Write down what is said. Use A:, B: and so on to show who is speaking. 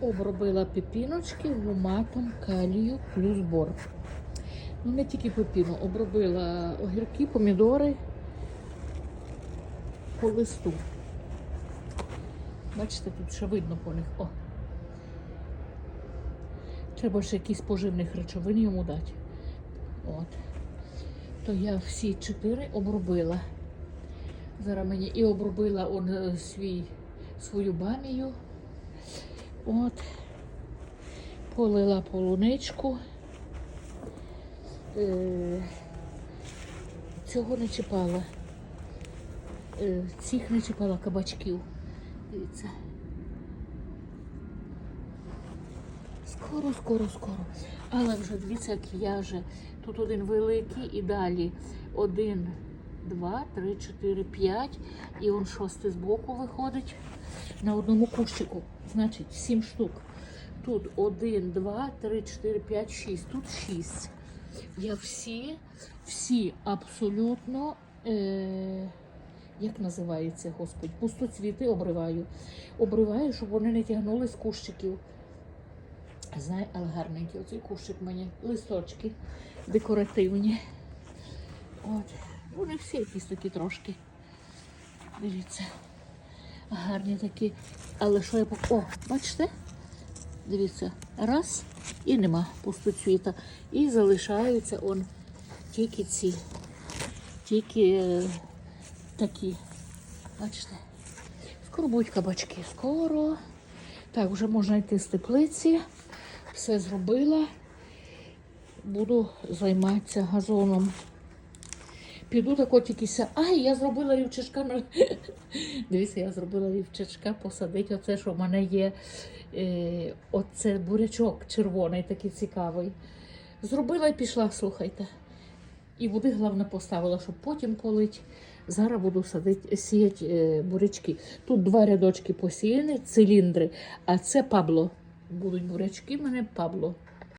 A: Обробила пепіночки гуматом калію плюс бор. Ну, не тільки пепіну, обробила огірки, помідори по листу. Бачите, тут ще видно по них. О. Треба ще якісь поживних речовин йому дати. От. То я всі чотири обробила. Зараз мені і обробила он е, свій, свою бамію. От. Полила полуничку. Е, цього не чіпала. Е, цих не чіпала кабачків. Дивіться. Скоро, скоро, скоро. Але вже дивіться, як в'яже. Тут один великий і далі один, два, три, чотири, п'ять. І он шостий збоку виходить на одному кущику. Значить, сім штук. Тут один, два, три, чотири, п'ять, шість. Тут шість. Я всі, всі абсолютно. Е- як називається, Господь, пустоцвіти обриваю. Обриваю, щоб вони не тягнули з кущиків. Знай, але гарненький оцей кущик мені. Листочки декоративні. От. Вони всі якісь такі трошки. Дивіться. Гарні такі. Але що я пок... О, бачите? Дивіться, раз і нема пустоцвіта. І залишаються он тільки ці. Тільки е, такі. Бачите? Скоро будуть кабачки. Скоро. Так, вже можна йти з теплиці. Все зробила. Буду займатися газоном. Піду тако тільки ся. Ай, я зробила рівчачка. Дивіться, я зробила рівчачка посадити. Оце, що в мене є. Е, оце бурячок червоний, такий цікавий. Зробила і пішла, слухайте. І води, головне, поставила, щоб потім полить. Зараз буду садити, сіяти е, бурячки. Тут два рядочки посіяні, циліндри, а це пабло. Будуть бурячки, мене пабло.